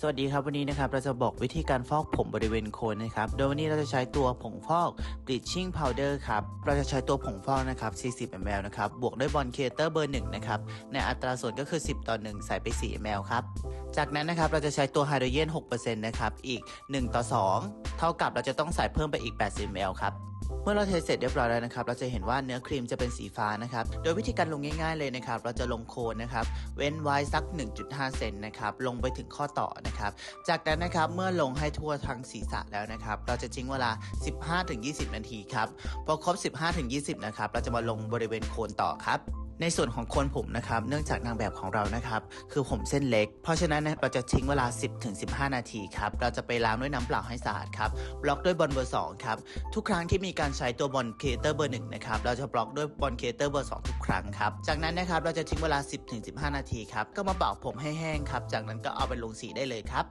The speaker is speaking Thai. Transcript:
สวัสดีครับวันนี้นะครับเราจะบอกวิธีการฟอกผมบริเวณโคนนะครับโดยวันนี้เราจะใช้ตัวผงฟอก bleaching powder ครับเราจะใช้ตัวผงฟอกนะครับ 40 ml นะครับบวกด้วยบอลเคเตอร์เบอร์1นะครับในอัตราส่วนก็คือ 10 ต่อ 1 ใส่ไป 4 ml ครับจากนั้นนะครับเราจะใช้ตัวไฮโดรเจน 6%นะครับอีก 1 ต่อ 2 เท่ากับเราจะต้องใส่เพิ่มไปอีก 80 ml ครับ เมื่อเราเทเสร็จเรียบร้อยแล้วนะครับ เราจะเห็นว่าเนื้อครีมจะเป็นสีฟ้านะครับ โดยวิธีการลงง่าย ๆเลยนะครับ เราจะลงโคนนะครับ เว้นไว้สัก 1.5 เซนนะครับ ลงไปถึงข้อต่อนะครับ จากนั้นนะครับเมื่อลงให้ทั่วทั้งศีรษะแล้วนะครับ เราจะทิ้งเวลา 15-20 นาทีครับ พอครบ 15-20 นะครับ เราจะมาลงบริเวณโคนต่อครับ ในส่วนของคนผมนะครับ เนื่องจากนางแบบของเรานะครับ คือผมเส้นเล็ก เพราะฉะนั้นนะเราจะทิ้งเวลา 10-15 นาทีครับ เราจะไปล้างด้วยน้ำเปล่าให้สะอาดครับ บล็อกด้วยบอลเบอร์2ครับ ทุกครั้งที่มีการใช้ตัวบอลเคเตอร์เบอร์1นะครับ เราจะบล็อกด้วยบอลเคเตอร์เบอร์2ทุกครั้งครับ จากนั้นนะครับ เราจะทิ้งเวลา 10-15 นาทีครับ ก็มาเป่าผมให้แห้งครับ จากนั้นก็เอาไปลงสีได้เลยครับ